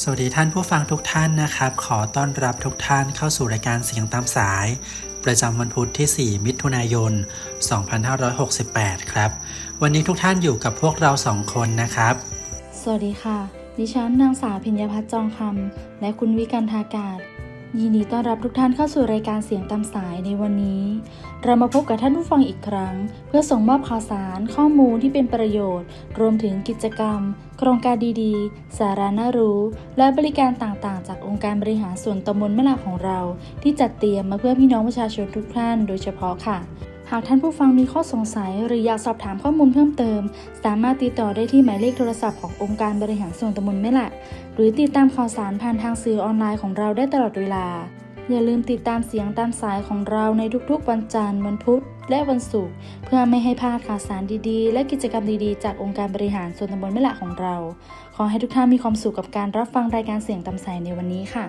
สวัสดีท่านผู้ฟังทุกท่านนะครับ ขอต้อนรับทุกท่านเข้าสู่รายการเสียงตามสาย ประจำวันพุธที่ 4 มิถุนายน 2568 ครับ วันนี้ทุกท่านอยู่กับพวกเราสองคนนะครับ สวัสดีค่ะ ดิฉันนางสาวพิญญาพัฒน์จองคำและคุณวิกันทากาศ ยินดีต้อนรับทุกท่านเข้าสู่รายการเสียงตามสายในวันนี้ เรามาพบกับท่านผู้ฟังอีกครั้ง เพื่อส่งมอบข่าวสารข้อมูลที่เป็นประโยชน์ รวมถึงกิจกรรม โครงการดีๆ สาระน่ารู้ และบริการต่างๆ จากองค์การบริหารส่วนตำบลแม่ลาของเรา ที่จัดเตรียมมาเพื่อพี่น้องประชาชนทุกท่านโดยเฉพาะค่ะ หากท่านผู้ฟังมีข้อสงสัย หรืออยากสอบถามข้อมูลเพิ่มเติม สามารถติดต่อได้ที่หมายเลขโทรศัพท์ขององค์การบริหารส่วนตำบลแม่ละ หรือติดตามข่าวสารผ่านทางสื่อออนไลน์ของเราได้ตลอดเวลา อย่าลืมติดตามเสียงตามสายของเราในทุกๆ วันจันทร์วันพุธและวันศุกร์เพื่อไม่ให้พลาดข่าวสารดีๆ และกิจกรรมดีๆ จากองค์การบริหารส่วนตำบลแม่ละของเรา ขอให้ทุกท่านมีความสุขกับการรับฟังรายการเสียงตามสายในวันนี้ค่ะ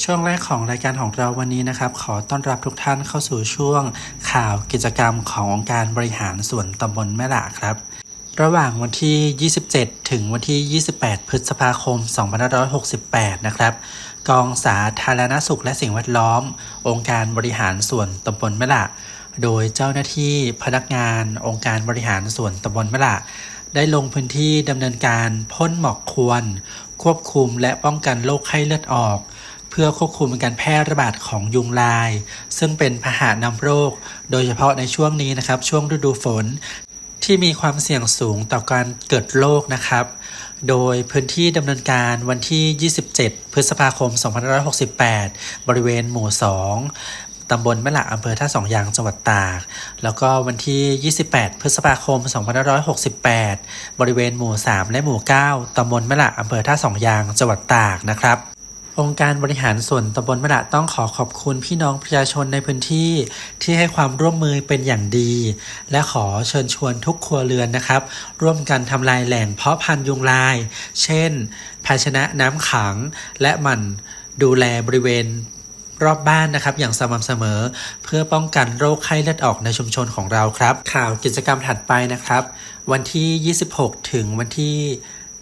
ช่วงแรกของรายการของเราวันนี้นะครับ ขอต้อนรับทุกท่านเข้าสู่ช่วงข่าวกิจกรรมขององค์การบริหารส่วนตำบลแม่หละครับ ระหว่างวันที่ 27 ถึงวันที่ 28 พฤษภาคม 2568 นะครับ กองสาธารณสุขและสิ่งแวดล้อม องค์การบริหารส่วนตำบลแม่หละโดยเจ้าหน้าที่พนักงานองค์การบริหารส่วนตำบลแม่หละได้ลงพื้นที่ดำเนินการพ่นหมอกควันควบคุมและป้องกันโรคไข้เลือดออก เพื่อควบคุมการแพร่ระบาดของยุงลาย ซึ่งเป็นพาหะนำโรค โดยเฉพาะในช่วงนี้นะครับ ช่วงฤดูฝน ที่มีความเสี่ยงสูงต่อการเกิดโรคนะครับโดยพื้นที่ดำเนินการวันที่ 27 พฤษภาคม 2568 บริเวณหมู่ 2 ตำบลแม่หละอำเภอท่าสองยางจังหวัดตาก แล้วก็วันที่ 28 พฤษภาคม 2568 บริเวณหมู่ 3 และหมู่ 9 ตำบลแม่หละอำเภอท่าสองยางจังหวัดตากนะครับ องค์การบริหารส่วนตำบลมะละต้องขอขอบคุณพี่น้องประชาชนในพื้นที่ที่ให้ความร่วมมือเป็นอย่างดี และขอเชิญชวนทุกครัวเรือนนะครับ ร่วมกันทำลายแหล่งเพาะพันธุ์ยุงลาย เช่น ภาชนะน้ำขัง และหมั่นดูแลบริเวณรอบบ้านนะครับอย่างสม่ำเสมอ เพื่อป้องกันโรคไข้เลือดออกในชุมชนของเราครับ ข่าวกิจกรรมถัดไปนะครับ วันที่ 26 ถึงวันที่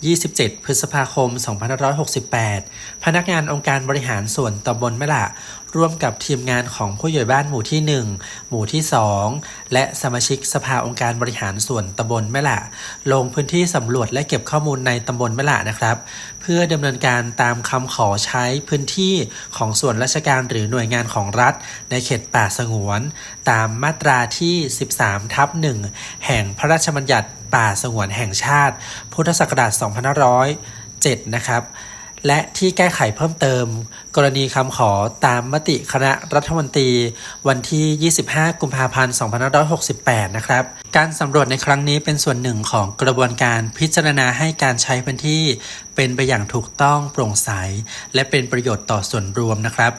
27 พฤษภาคม 2568 พนักงานองค์การบริหารส่วนตำบลแม่ละ ร่วมกับทีมงานของผู้ใหญ่บ้านหมู่ที่ 1 หมู่ที่ 2 และสมาชิกสภาองค์การบริหารส่วนตำบลแม่ละ ลงพื้นที่สำรวจและเก็บข้อมูลในตำบลแม่ละนะครับ เพื่อดำเนินการตามคำขอใช้พื้นที่ของส่วนราชการหรือหน่วยงานของรัฐ ในเขตป่าสงวน ตามมาตราที่ 13ทับ1แห่งพระราชบัญญัติป่าสงวนแห่งชาติ พุทธศักราช2507 นะครับ และที่แก้ไขเพิ่มเติม กรณีคำขอตามมติคณะรัฐมนตรี วันที่ 25 กุมภาพันธ์ 2568 นะครับ การสำรวจในครั้งนี้เป็นส่วนหนึ่งของกระบวนการพิจารณาให้การใช้พื้นที่ เป็นไปอย่างถูกต้องโปร่งใส และเป็นประโยชน์ต่อส่วนรวมนะครับ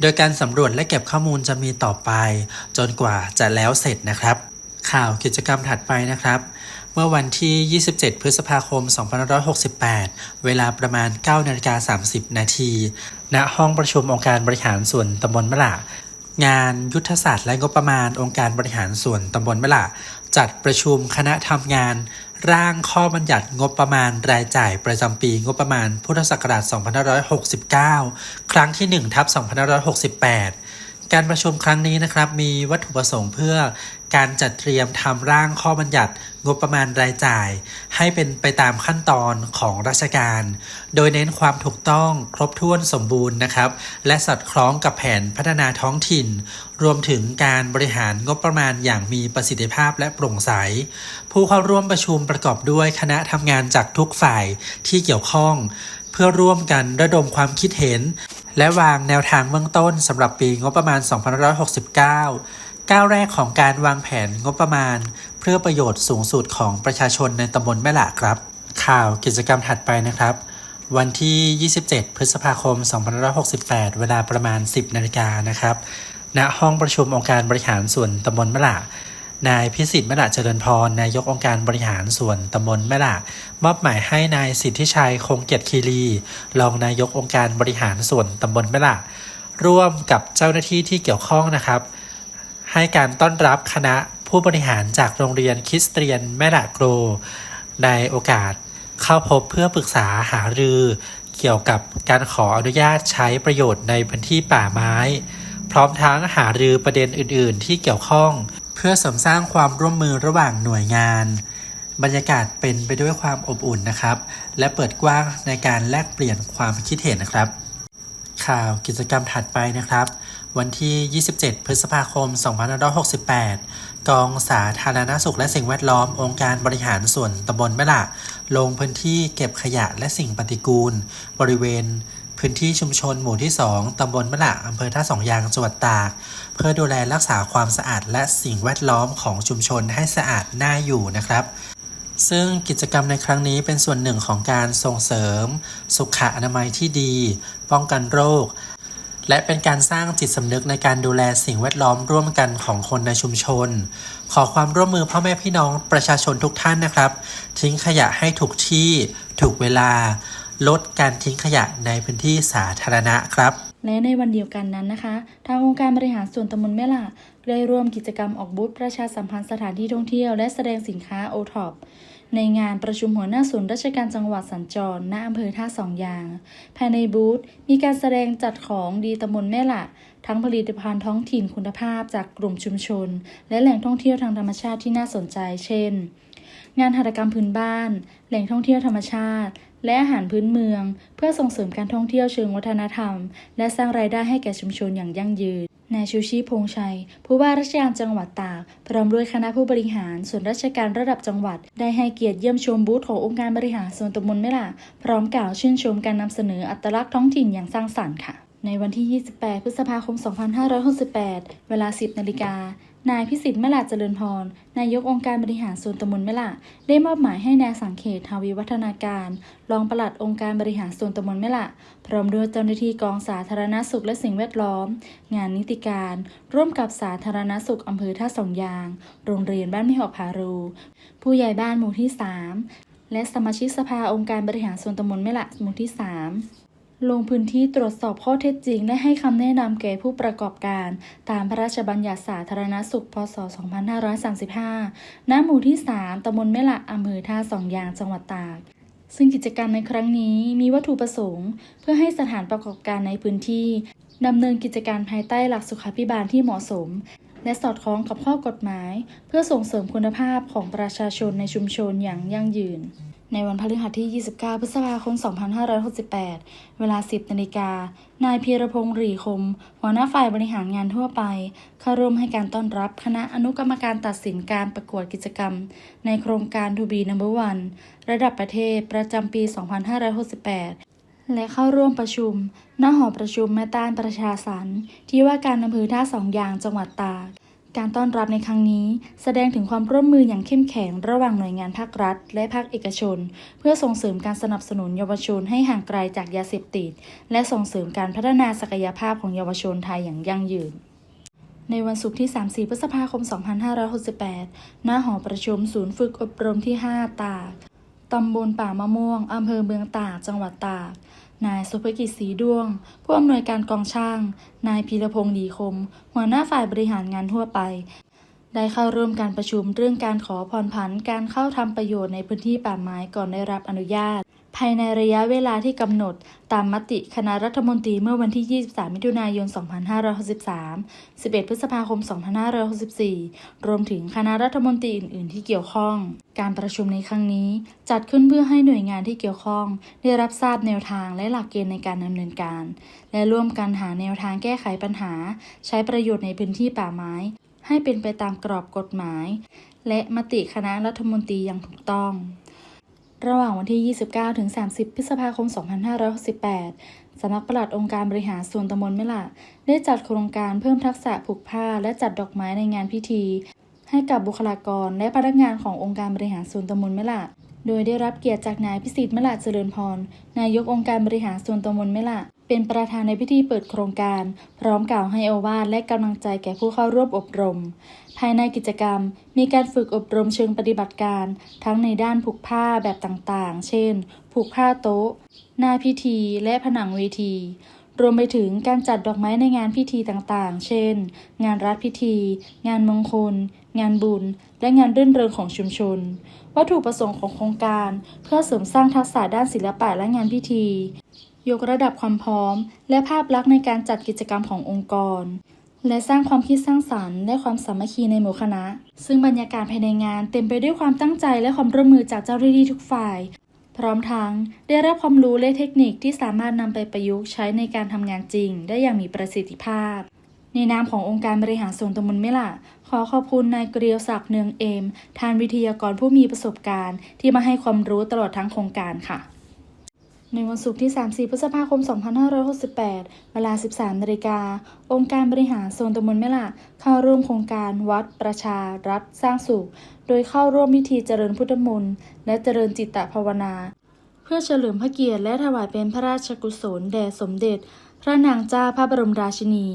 โดยการสำรวจและเก็บข้อมูลจะมีต่อไป จนกว่าจะแล้วเสร็จนะครับ ข่าวกิจกรรมถัดไปนะครับ มื่อวันที่ 27 พฤษภาคม 2568 เวลาประมาณ 9นาฬิกา30 นาที ณ ห้องประชุมองค์การบริหารส่วนตำบลมะละ งานยุทธศาสตร์และงบประมาณองค์การบริหารส่วนตำบลมะละ จัดประชุมคณะทำงาน ร่างข้อบัญญัติงบประมาณรายจ่ายประจำปีงบประมาณ พุทธศักราช 2569 ครั้งที่1ทับ2568การประชุมครั้งนี้นะครับมีวัตถุประสงค์เพื่อ การจัดเตรียมทำร่างข้อบัญญัติงบประมาณรายจ่าย ให้เป็นไปตามขั้นตอนของราชการ โดยเน้นความถูกต้องครบถ้วนสมบูรณ์นะครับ และสอดคล้องกับแผนพัฒนาท้องถิ่น รวมถึงการบริหารงบประมาณอย่างมีประสิทธิภาพและโปร่งใส ผู้เข้าร่วมประชุมประกอบด้วยคณะทำงานจากทุกฝ่ายที่เกี่ยวข้อง เพื่อร่วมกันระดมความคิดเห็น และวางแนวทางเบื้องต้นสำหรับปีงบประมาณ 2569 ก้าวแรกของการวางแผนงบประมาณ เพื่อประโยชน์สูงสุดของประชาชนในตำบลแม่หละครับ ข่าวกิจกรรมถัดไปนะครับ วันที่ 27 พฤษภาคม 2568 เวลาประมาณ 10 นาฬิกานะครับ ณ ห้องประชุมองค์การบริหารส่วนตำบลแม่หละนายพิสิทธิ์แม่หละเจริญพร นายกองค์การบริหารส่วนตำบลแม่หละมอบหมายให้นายสิทธิชัยคงเกียรติคีรี รองนายกองค์การบริหารส่วนตำบลแม่หละร่วมกับเจ้าหน้าที่ที่เกี่ยวข้องนะครับ ให้การต้อนรับคณะผู้บริหารจากโรงเรียนคริสเตียนแม่ละโกรในโอกาสเข้าพบเพื่อปรึกษาหารือเกี่ยวกับการขออนุญาตใช้ประโยชน์ในพื้นที่ป่าไม้ พร้อมทั้งหารือประเด็นอื่น ๆ ที่เกี่ยวข้อง เพื่อเสริมสร้างความร่วมมือระหว่างหน่วยงาน บรรยากาศเป็นไปด้วยความอบอุ่นนะครับ และเปิดกว้างในการแลกเปลี่ยนความคิดเห็นนะครับ ข่าวกิจกรรมถัดไปนะครับ วันที่ 27 พฤษภาคม 2568 กองสาธารณสุขและสิ่งแวดล้อม องค์การบริหารส่วนตำบลแม่ละลงพื้นที่เก็บขยะและสิ่งปฏิกูล บริเวณพื้นที่ชุมชนหมู่ที่ 2 ตำบลมะละอำเภอท่าสองยาง จังหวัดตาก เพื่อดูแลรักษาความสะอาดและสิ่งแวดล้อมของชุมชนให้สะอาดน่าอยู่นะครับ ซึ่งกิจกรรมในครั้งนี้เป็นส่วนหนึ่งของการส่งเสริม สุขอนามัยที่ดี ป้องกันโรค และเป็นการสร้างจิตสำนึกในการดูแลสิ่งแวดล้อมร่วมกันของคนในชุมชน ขอความร่วมมือพ่อแม่พี่น้องประชาชนทุกท่านนะครับ ทิ้งขยะให้ถูกที่ ถูกเวลา ลดการทิ้งขยะในพื้นที่สาธารณะครับและในวันเดียวกันนั้นนะคะ ทางองค์การบริหารส่วนตำบลแม่ละได้ร่วมกิจกรรมออกบูธประชาสัมพันธ์สถานที่ท่องเที่ยวและแสดงสินค้าโอท็อป ในงานประชุมหัวหน้าศูนย์ราชการจังหวัดสัญจรณอำเภอท่าสองยาง ภายในบูธมีการแสดงจัดของดีตำบลแม่ละทั้งผลิตภัณฑ์ท้องถิ่นคุณภาพจากกลุ่มชุมชน และแหล่งท่องเที่ยวทางธรรมชาติที่น่าสนใจ เช่น งานหัตถกรรมพื้นบ้าน แหล่งท่องเที่ยวธรรมชาติ และอาหารพื้นเมือง เพื่อส่งเสริมการท่องเที่ยวเชิงวัฒนธรรม และสร้างรายได้ให้แก่ชุมชนอย่างยั่งยืน นายชูชีพพงชัย ผู้ว่าราชการจังหวัดตาก พร้อมด้วยคณะผู้บริหาร ส่วนราชการระดับจังหวัด ได้ให้เกียรติเยี่ยมชมบูธขององค์การบริหารส่วนตำบลแม่ละพร้อมกล่าวชื่นชมการนำเสนออัตลักษณ์ท้องถิ่นอย่างสร้างสรรค์ค่ะ ในวันที่ 28 พฤษภาคม 2568 เวลา 10 นาฬิกา นายพิสิทธิ์แมลาเจริญพร นายกองค์การบริหารส่วนตำบลแมลาได้มอบหมายให้นายสังเขตทวีวัฒนาการ รองปลัดองค์การบริหารส่วนตำบลแมละพร้อมด้วยเจ้าหน้าที่กองสาธารณสุขและสิ่งแวดล้อม งานนิติการ ร่วมกับสาธารณสุขอำเภอท่าสองยาง โรงเรียนบ้านม่หอกผารู ผู้ใหญ่บ้านหมู่ที่ 3 และสมาชิกสภาองค์การบริหารส่วนตำบลแมละหมู่ที่ 3 ลงพื้นที่ตรวจสอบข้อเท็จจริง และให้คำแนะนำแก่ผู้ประกอบการ ตามพระราชบัญญัติสาธารณสุข พศ 2535 ณ หมู่ที่ 3 ตำบลแม่ละอำเภอท่าสองยาง จังหวัดตาก ซึ่งกิจกรรมในครั้งนี้มีวัตถุประสงค์ เพื่อให้สถานประกอบการในพื้นที่ดำเนินกิจการภายใต้หลักสุขาภิบาลที่เหมาะสม และสอดคล้องกับข้อกฎหมาย เพื่อส่งเสริมคุณภาพของประชาชนในชุมชนอย่างยั่งยืน ในวันพฤหัสที่ 29 พฤษภาคม 2568 เวลา 10 นาฬิกา นายพีรพงษ์หรีคม หัวหน้าฝ่ายบริหารงานทั่วไป เข้าร่วมให้การต้อนรับคณะอนุกรรมการตัดสินการประกวดกิจกรรม ในโครงการ To be Number One ระดับประเทศประจำปี 2568และเข้าร่วมประชุม ณ หอประชุมแม่ต้านประชาสรรค์ที่ว่าการอำเภอท่าสองยางจังหวัดตาก การต้อนรับในครั้งนี้ แสดงถึงความร่วมมืออย่างเข้มแข็งระหว่างหน่วยงานภาครัฐ และภาคเอกชน เพื่อส่งเสริมการสนับสนุนเยาวชนให้ห่างไกลจากยาเสพติด และส่งเสริมการพัฒนาศักยภาพของเยาวชนไทยอย่างยั่งยืนในวันศุกร์ที่ 34 พฤษภาคม 2568ณหอประชุมศูนย์ฝึกอบรมที่ 5 ตาก ตำบลป่ามะม่วง อำเภอเมืองตาก จังหวัดตาก นายสุภกิจศรีดวง ผู้อำนวยการกองช่าง นายพีรพงษ์ดีคม หัวหน้าฝ่ายบริหารงานทั่วไป ได้เข้าร่วมการประชุมเรื่องการขอผ่อนผันการเข้าทำประโยชน์ในพื้นที่ป่าไม้ก่อนได้รับอนุญาต ภายในระยะเวลาที่กำหนด ตามมติคณะรัฐมนตรีเมื่อวันที่ 23 มิถุนายน 2563 11 พฤษภาคม 2564 รวมถึงคณะรัฐมนตรีอื่น ๆ ที่เกี่ยวข้อง การประชุมในครั้งนี้ จัดขึ้นเพื่อให้หน่วยงานที่เกี่ยวข้อง ได้รับทราบแนวทางและหลักเกณฑ์ในการดำเนินการ และร่วมกันหาแนวทางแก้ไขปัญหา ใช้ประโยชน์ในพื้นที่ป่าไม้ ให้เป็นไปตามกรอบกฎหมาย และมติคณะรัฐมนตรีอย่างถูกต้อง ระหว่างวันที่ 29 ถึง 30 พฤษภาคม 2568 สำนักปลัดองค์การบริหารส่วนตำบลแม่ละ ได้จัดโครงการเพิ่มทักษะผูกผ้าและจัดดอกไม้ในงานพิธี ให้กับบุคลากรและพนักงานขององค์การบริหารส่วนตำบลแม่ละ โดยได้รับเกียรติจากนายพิสิทธิ์มะละเจริญพร นายกองค์การบริหารส่วนตำบลแม่ละ เป็นประธานในพิธีเปิดโครงการ พร้อมกล่าวให้โอวาทและกำลังใจแก่ผู้เข้าร่วมอบรม ภายในกิจกรรม มีการฝึกอบรมเชิงปฏิบัติการ ทั้งในด้านผูกผ้าแบบต่างๆ เช่น ผูกผ้าโต๊ะ หน้าพิธีและผนังเวที รวมไปถึงการจัดดอกไม้ในงานพิธีต่างๆ เช่น งานรัฐพิธี งานมงคล งานบุญ และงานรื่นเริงของชุมชน วัตถุประสงค์ของโครงการ เพื่อเสริมสร้างทักษะด้านศิลปะและงานพิธี ยกระดับความพร้อม และภาพลักษณ์ในการจัดกิจกรรมขององค์กร และสร้างความคิดสร้างสรรค์และความสามัคคีในหมู่คณะ ซึ่งบรรยากาศภายในงานเต็มไปด้วยความตั้งใจและความร่วมมือจากเจ้าหน้าที่ทุกฝ่าย พร้อมทั้งได้รับความรู้และเทคนิคที่สามารถนำไปประยุกต์ใช้ในการทำงานจริง ได้อย่างมีประสิทธิภาพในนามขององค์การบริหารส่วนตำบลเมล่ะ ขอขอบคุณนายเกรียวศักดิ์เนืองเอม ทานวิทยากรผู้มีประสบการณ์ ที่มาให้ความรู้ตลอดทั้งโครงการค่ะ ในวันศุกร์ที่ 34 พฤษภาคม 2568 เวลา 13 นาฬิกา องค์การบริหารส่วนตำบลแม่ละ เข้าร่วมโครงการวัดประชารัฐสร้างสุข โดยเข้าร่วมพิธีเจริญพุทธมนต์และเจริญจิตตภาวนา เพื่อเฉลิมพระเกียรติและถวายเป็นพระราชกุศลแด่สมเด็จ พระนางเจ้าพระบรมราชินี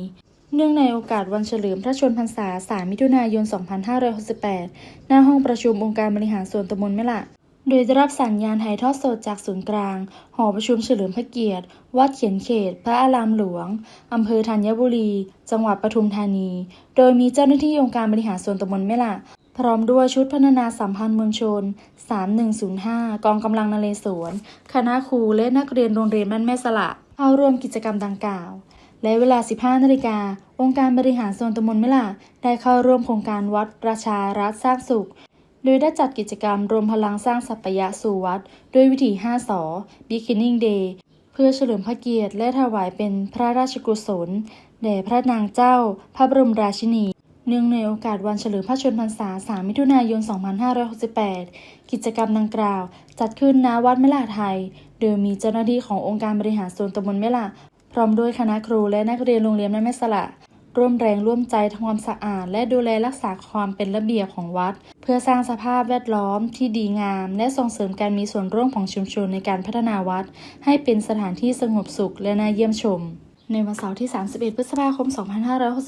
เนื่องในโอกาสวันเฉลิมพระชนมพรรษา 3 มิถุนายน 2568 หน้าห้องประชุมองค์การบริหารส่วนตำบลแม่ละ โดยได้รับสัญญาณถ่ายทอดสดจากศูนย์กลาง หอประชุมเฉลิมพระเกียรติ วัดเขียนเขต พระอารามหลวง อำเภอธัญบุรี จังหวัดปทุมธานี โดยมีเจ้าหน้าที่องค์การบริหารส่วนตำบลแม่ละ พร้อมด้วยชุดพัฒนาสัมพันธ์มวลชน 3105 กองกำลังนเรศวร คณะครูและนักเรียนโรงเรียนบ้านแม่สละ เข้าร่วมกิจกรรมดังกล่าว และเวลา 15นาฬิกาองค์การบริหารส่วนตำบลแม่ละได้เข้าร่วมโครงการวัดประชารัฐสร้างสุข โดยได้จัดกิจกรรมรวมพลังสร้างสัปยะสู่วัด ด้วยวิถี5สอ Beginning Day เพื่อเฉลิมพระเกียรติและถวายเป็นพระราชกุศลแด่พระนางเจ้า พระบรมราชินี เนื่องในโอกาสวันเฉลิมพระชนมพรรษา 3 มิถุนายน 2568 กิจกรรมดังกล่าว จัดขึ้นณวัดแม่ลาไทย โดยมีเจ้าหน้าที่ขององค์การบริหารส่วนตำบลแม่ลาพร้อมด้วยคณะครูและนักเรียนโรงเรียนแม่แม่สละ ร่วมแรงร่วมใจทำความสะอาด และดูแลรักษาความเป็นระเบียบของวัด เพื่อสร้างสภาพแวดล้อมที่ดีงาม และส่งเสริมการมีส่วนร่วมของชุมชนในการพัฒนาวัด ให้เป็นสถานที่สงบสุขและน่าเยี่ยมชม ในวันเสาร์ที่ 31 พฤษภาคม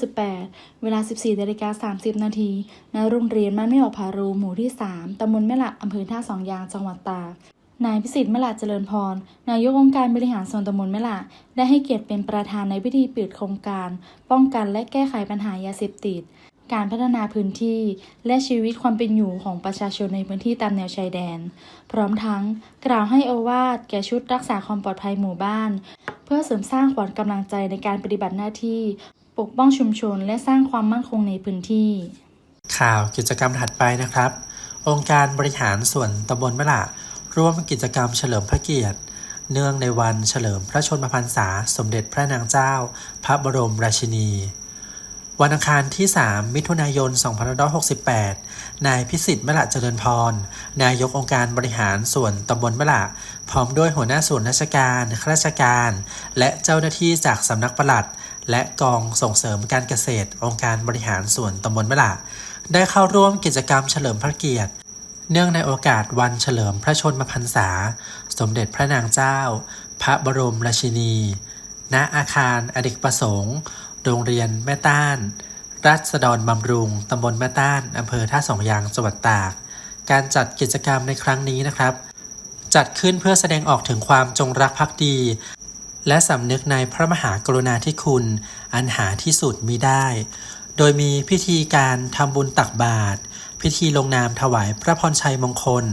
2568 เวลา 14นาฬิกา30 นาทีณโรงเรียนบ้านไม่ออกพารูหมู่ที่ 3ตำบลแม่ละอำเภอท่าสองยางจังหวัดตาก นายพิสิทธิ์มละเจริญพร นายกองค์การบริหารส่วนตำบลม่ละได้ให้เกียรติเป็นประธานในพิธีปิดโครงการ ป้องกันและแก้ไขปัญหายาเสพติด การพัฒนาพื้นที่ และชีวิตความเป็นอยู่ของประชาชนในพื้นที่ตามแนวชายแดน พร้อมทั้ง กล่าวให้โอวาทแก่ชุดรักษาความปลอดภัยหมู่บ้าน เพื่อเสริมสร้างขวัญกำลังใจในการปฏิบัติหน้าที่ ปกป้องชุมชน และสร้างความมั่นคงในพื้นที่ ข่าวกิจกรรมถัดไปนะครับ องค์การบริหารส่วนตำบลมะละ ร่วมกิจกรรมเฉลิมพระเกียรติ เนื่องในวันเฉลิมพระชนมพรรษาสมเด็จพระนางเจ้า พระบรมราชินี วันอังคารที่ 3 มิถุนายน 2568 นายพิสิทธิ์มละเจริญพร นายกองค์การบริหารส่วนตำบลมละ พร้อมด้วยหัวหน้าส่วนราชการ ข้าราชการ และเจ้าหน้าที่จากสำนักปลัด และกองส่งเสริมการเกษตร องค์การบริหารส่วนตำบลมละได้เข้าร่วมกิจกรรมเฉลิมพระเกียรติ เนื่องในโอกาสวันเฉลิมพระชนมพรรษา สมเด็จพระนางเจ้า พระบรมราชินี ณ อาคารอเนกประสงค์ โรงเรียนแม่ต้าน รัศดรบำรุง ตำบลแม่ต้าน อำเภอท่าสองยาง จังหวัดตาก การจัดกิจกรรมในครั้งนี้นะครับ จัดขึ้นเพื่อแสดงออกถึงความจงรักภักดี และสำนึกในพระมหากรุณาธิคุณ อันหาที่สุดมิได้ โดยมีพิธีการทำบุญตักบาตร พิธีลงนามถวายพระพรชัยมงคล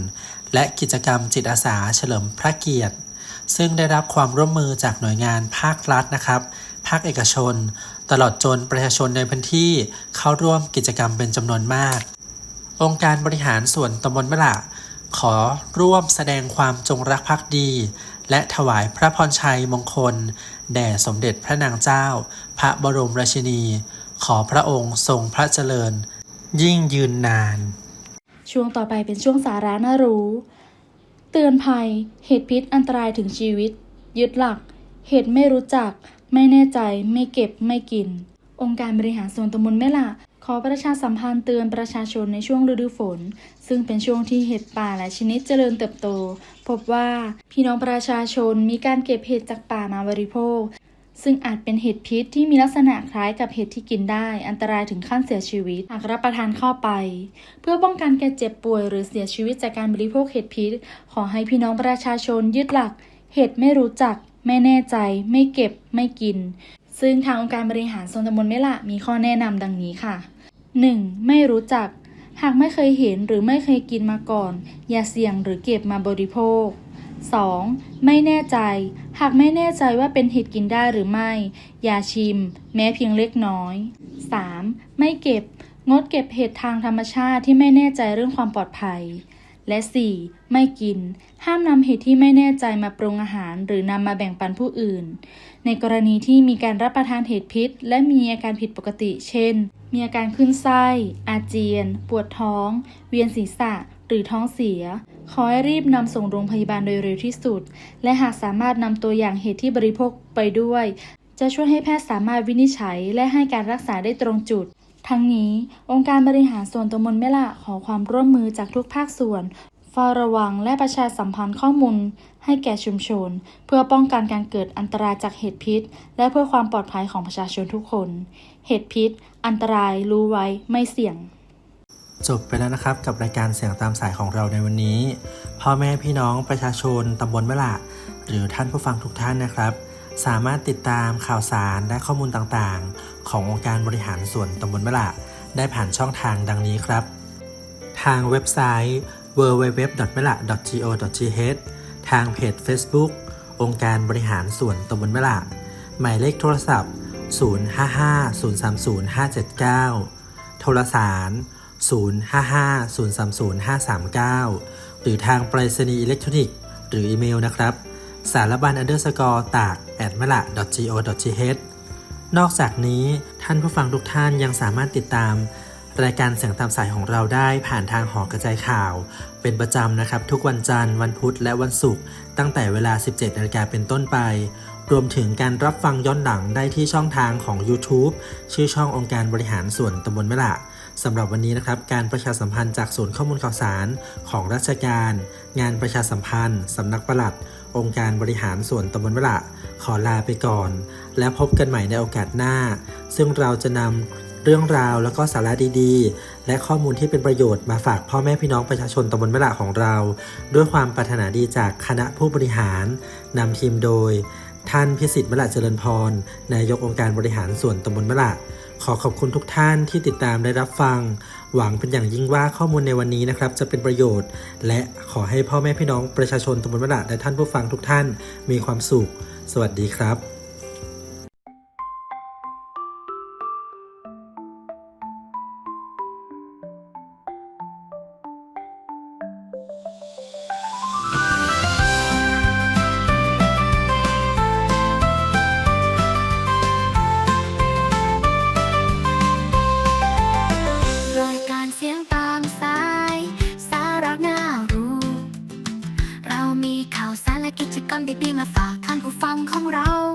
และกิจกรรมจิตอาสาเฉลิมพระเกียรติ ซึ่งได้รับความร่วมมือจากหน่วยงานภาครัฐนะครับ ภาคเอกชน ตลอดจนประชาชนในพื้นที่เข้าร่วมกิจกรรมเป็นจำนวนมาก องค์การบริหารส่วนตำบลมะละขอร่วมแสดงความจงรักภักดี และถวายพระพรชัยมงคล แด่สมเด็จพระนางเจ้า พระบรมราชินี ขอพระองค์ทรงพระเจริญ ยิ่งยืนนาน ช่วงต่อไปเป็นช่วงสาระน่ารู้ เตือนภัย เหตุพิษอันตรายถึงชีวิต ยึดหลัก เหตุไม่รู้จัก ไม่แน่ใจ ไม่เก็บ ไม่กิน องค์การบริหารส่วนตำบลแม่ละขอประชาสัมพันธ์เตือนประชาชนในช่วงฤดูฝน ซึ่งเป็นช่วงที่เห็ดป่าและชนิดเจริญเติบโต พบว่าพี่น้องประชาชนมีการเก็บเห็ดจากป่ามาบริโภค ซึ่งอาจเป็นเห็ดพิษที่มีลักษณะคล้ายกับเห็ดที่กินได้ อันตรายถึงขั้นเสียชีวิต หากรับประทานเข้าไป เพื่อป้องกันแก่เจ็บป่วยหรือเสียชีวิตจากการบริโภคเห็ดพิษ ขอให้พี่น้องประชาชนยึดหลัก เห็ดไม่รู้จัก ไม่แน่ใจ ไม่เก็บ ไม่กิน ซึ่งทางองค์การบริหารส่วนตำบลเมละมีข้อแนะนำดังนี้ค่ะ 1. ไม่รู้จัก หากไม่เคยเห็นหรือไม่เคยกินมาก่อน อย่าเสี่ยงหรือเก็บมาบริโภค 2. ไม่แน่ใจ หากไม่แน่ใจว่าเป็นเห็ดกินได้หรือไม่ อย่าชิม แม้เพียงเล็กน้อย 3. ไม่เก็บ งดเก็บเห็ดทางธรรมชาติที่ไม่แน่ใจเรื่องความปลอดภัย และ 4. ไม่กิน ห้ามนำเห็ดที่ไม่แน่ใจมาปรุงอาหาร หรือนำมาแบ่งปันผู้อื่น ในกรณีที่มีการรับประทานเห็ดพิษ และมีอาการผิดปกติ เช่น มีอาการขึ้นไส้ อาเจียน ปวดท้อง เวียนศีรษะ หรือท้องเสีย ขอให้รีบนำส่งโรงพยาบาลโดยเร็วที่สุด และหากสามารถนำตัวอย่างเห็ดที่บริโภคไปด้วย จะช่วยให้แพทย์สามารถวินิจฉัย และให้การรักษาได้ตรงจุด ทั้งนี้ องค์การบริหารส่วนตำบลแม่ละขอความร่วมมือจากทุกภาคส่วนเฝ้าระวังและประชาสัมพันธ์ข้อมูล ให้แก่ชุมชน เพื่อป้องกันการเกิดอันตรายจากเห็ดพิษ และเพื่อความปลอดภัยของประชาชนทุกคน เห็ดพิษ อันตรายรู้ไว้ไม่เสี่ยง จบไปแล้วนะครับกับรายการเสียงตามสายของเราในวันนี้ พ่อแม่พี่น้องประชาชนตำบลมะละหรือท่านผู้ฟังทุกท่านนะครับ สามารถติดตามข่าวสารและข้อมูลต่างๆ ขององค์การบริหารส่วนตำบลมะละได้ผ่านช่องทางดังนี้ครับ ทางเว็บไซต์ www.mela.go.th ทางเพจ Facebook องค์การบริหารส่วนตำบลมะละหมายเลขโทรศัพท์ 055-030-579 โทรสาร 055-030-539 หรือทางไปรษณีย์อิเล็กทรอนิกส์หรืออีเมลนะครับ สารบัญ underscore ตาก at mela go.th นอกจากนี้ท่านผู้ฟังทุกท่านยังสามารถติดตาม รายการเสียงตามสายของเราได้ผ่านทางหอกระจายข่าว เป็นประจำนะครับ ทุกวันจันทร์วันพุธและวันศุกร์ตั้งแต่เวลา 17นาฬิกาเป็นต้นไปรวมถึงการรับฟังย้อนหลังได้ที่ช่องทางของ YouTube ชื่อช่ององค์การบริหารส่วนตำบลมะละ สำหรับวันนี้นะครับ การประชาสัมพันธ์จากศูนย์ข้อมูลข่าวสารของราชการ งานประชาสัมพันธ์สำนักปลัด องค์การบริหารส่วนตำบลมะละขอลาไปก่อน แล้วพบกันใหม่ในโอกาสหน้า ซึ่งเราจะนำเรื่องราวแล้วก็สาระดีๆ และข้อมูลที่เป็นประโยชน์มาฝากพ่อแม่พี่น้องประชาชนตำบลมะละของเรา ด้วยความปรารถนาดีจากคณะผู้บริหารนำทีมโดย ท่านพิสิทธิ์มะละเจริญพรนายกองค์การบริหารส่วนตำบลมะละ ขอขอบคุณทุกท่านที่ติดตามได้รับฟัง หวังเป็นอย่างยิ่งว่าข้อมูลในวันนี้นะครับ จะเป็นประโยชน์ และขอให้พ่อแม่พี่น้องประชาชนตำบลมะละและท่านผู้ฟังทุกท่านมีความสุข สวัสดีครับ กิจกรรมดีๆมาฝากท่านผู้ฟังของเรา